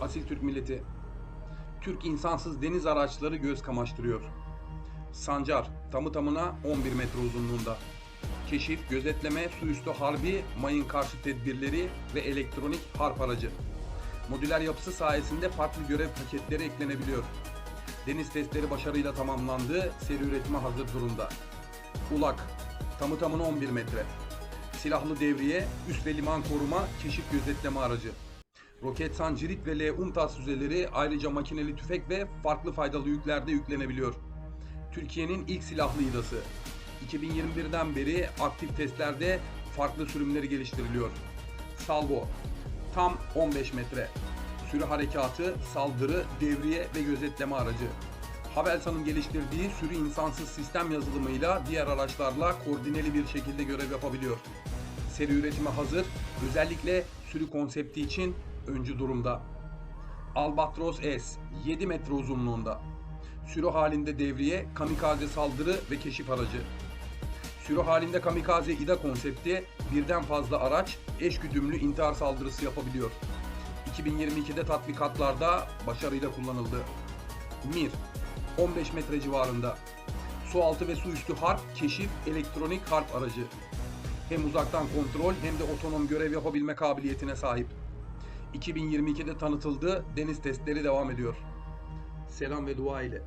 Asil Türk milleti. Türk insansız deniz araçları göz kamaştırıyor. Sancar, tamı tamına 11 metre uzunluğunda. Keşif, gözetleme, su üstü harbi, mayın karşı tedbirleri ve elektronik harp aracı. Modüler yapısı sayesinde farklı görev paketleri eklenebiliyor. Deniz testleri başarıyla tamamlandı, seri üretime hazır durumda. Ulak, tamı tamına 11 metre. Silahlı devriye, üst ve liman koruma, keşif gözetleme aracı. Roketsan, cirit ve L-UMTAS füzeleri ayrıca makineli tüfek ve farklı faydalı yüklerde yüklenebiliyor. Türkiye'nin ilk silahlı İDA'sı. 2021'den beri aktif testlerde farklı sürümleri geliştiriliyor. Salvo, tam 15 metre. Sürü harekatı, saldırı, devriye ve gözetleme aracı. Havelsan'ın geliştirdiği sürü insansız sistem yazılımıyla diğer araçlarla koordineli bir şekilde görev yapabiliyor. Seri üretime hazır, özellikle sürü konsepti için öncü durumda. Albatros S 7 metre uzunluğunda. Sürü halinde devriye, kamikaze saldırı ve keşif aracı. Sürü halinde kamikaze ida konsepti birden fazla araç eş güdümlü intihar saldırısı yapabiliyor. 2022'de tatbikatlarda başarıyla kullanıldı. Mir 15 metre civarında. Su altı ve su üstü harp, keşif, elektronik harp aracı. Hem uzaktan kontrol hem de otonom görev yapabilme kabiliyetine sahip. 2022'de tanıtıldı, deniz testleri devam ediyor. Selam ve dua ile.